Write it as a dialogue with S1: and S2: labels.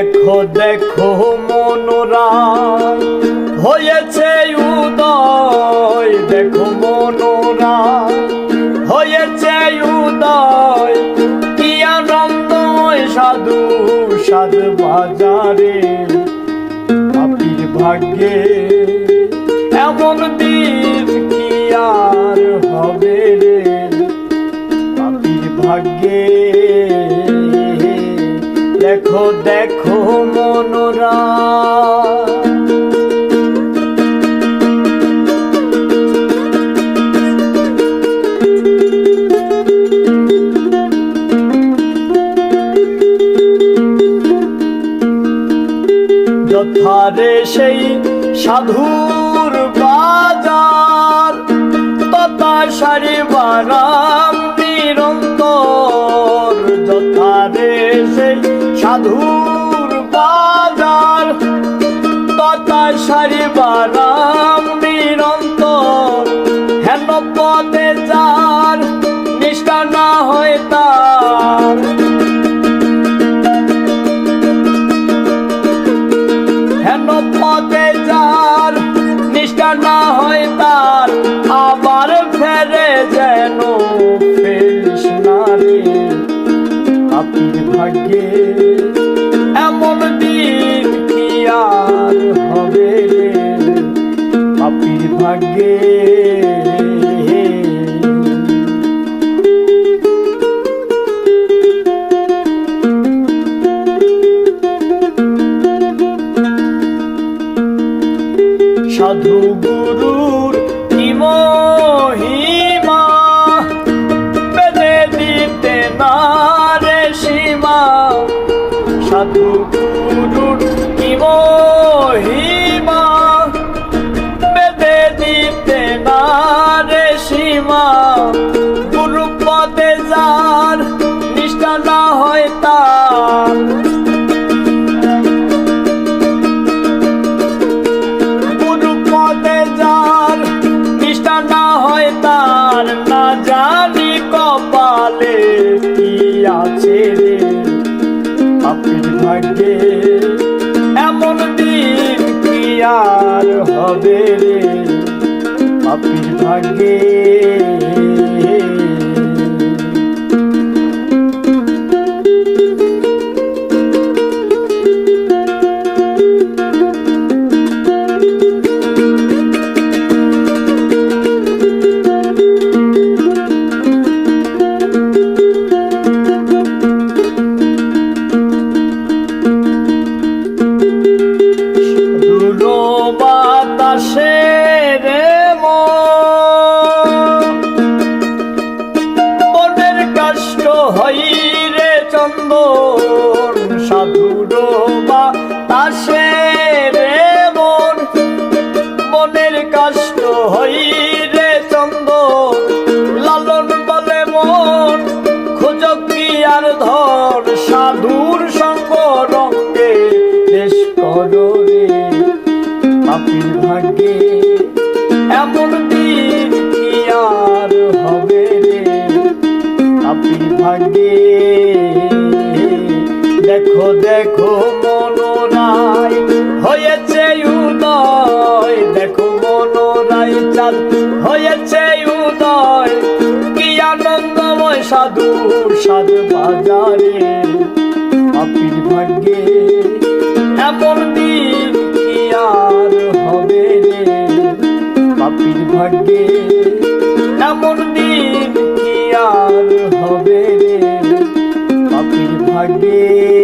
S1: দেখো দেখো মনোরায় হয়েছে উদয়, দেখো মনোরায় হয়েছে উদয়, কি আনন্দময় সাধু, সাধ বাজারে। পাপির ভাগ্যে এমন দিন কি আর হবে রে? পাপির ভাগ্যে, দেখো দেখো যথারে সেই সাধুর বাজার তথা সারি বারাম নিরন্তর। যথারে সেই সাধুর বাজার তথা সারি বারাম হেন পদে যার নিষ্ঠা না হয় তার, আবার ফেরে যেন ফেরিস না রে আপির ভাগ্যে এমন দিন কি আর হবে রে? ভাগ্যে সাধু গুরুর কি মহিমা? বেঁধে দিতে না রে সীমা। সাধু গুরুর কি মহিমা? তার না জানি কপালে কি আছে রে। আপনি ভাগ্যে এমন দিন কি আর হবে রে। আপনি ভাগ্যে বাতাসে রে মনের কষ্ট হই রে বাতাসে রে মন। মনের কষ্ট হই সাধু সাদ বাজারে। আপিল ভাগ্যে এমন দিন কি আর হবে রে? পাপির ভাগ্যে এমন দিন কি আর হবে রে? পাপির ভাগ্যে